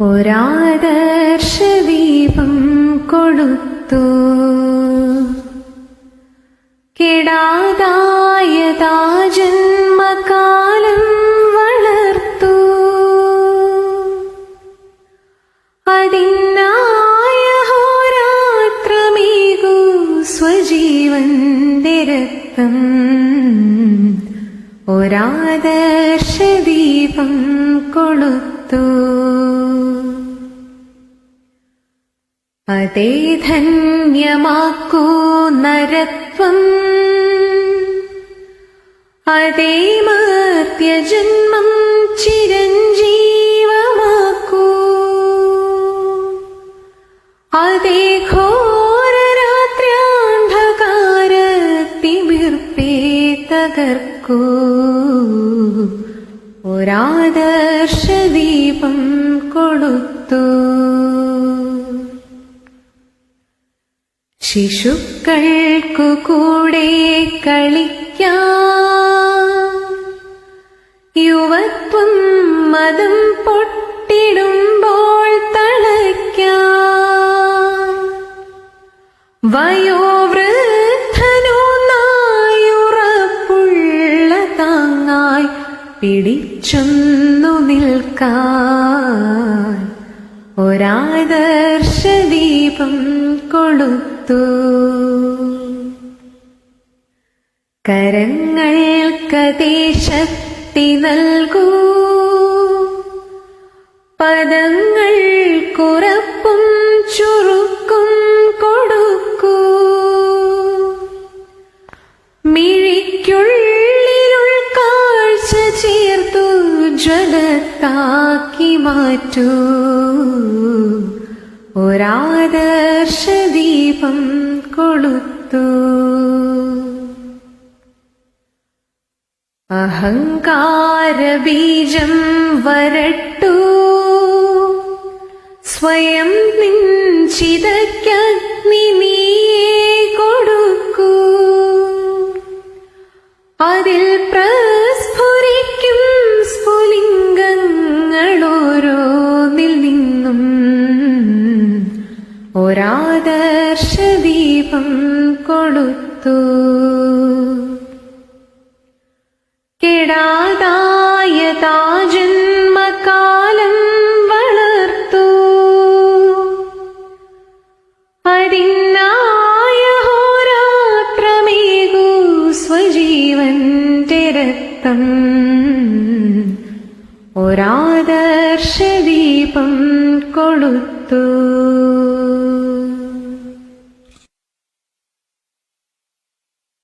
ഒരാദർശദീപം കൊടുത്തു കെടാതായതാ ജന്മകാലം വളർത്തു. അതിനായ ഹോരാത്രമേകു സ്വജീവന്റെ രക്തം ഒരാദർശദീപം കൊളുത്തു. അതേ ധന്യമാക്കൂ നരത്വം. അതേ മർത്യജന്മം ചിരഞ്ജീവമാക്കൂ. അതേ ഘോരരാത്ര്യാന്ധകാരത്തിമിർപ്പേ തകർക്കൂ ഒരാദർശദീപം കൊളുത്തു ശിശുക്കൾക്കു കൂടെ കളിക്കാം. യുവത്വം മതം പൊട്ടിടുമ്പോൾ തളയ്ക്കാം. താങ്ങായി പിടിച്ചൊന്നു നിൽക്കാൻ ഒരാദർശദീപം കൊളുത്തു. കരങ്ങൾ ശക്തി നൽകൂ. പദങ്ങൾക്കുറപ്പും ജ്വലത്താക്കി മാറ്റൂ. ഒരാദർശദീപം കൊളുത്തു. അഹങ്കാരബീജം വരട്ടു. സ്വയം നിഞ്ചിതയ്ക്കഗ്നി നീയേ ഒരാദർശദീപം കൊളുത്തു. കെടാതായതാ ജന്മകാലം വളർത്തു. അതിനായ ഹോരാത്രമേകു സ്വജീവന്റെ രക്തം. ഒരാദർശദീപം കൊളുത്തു.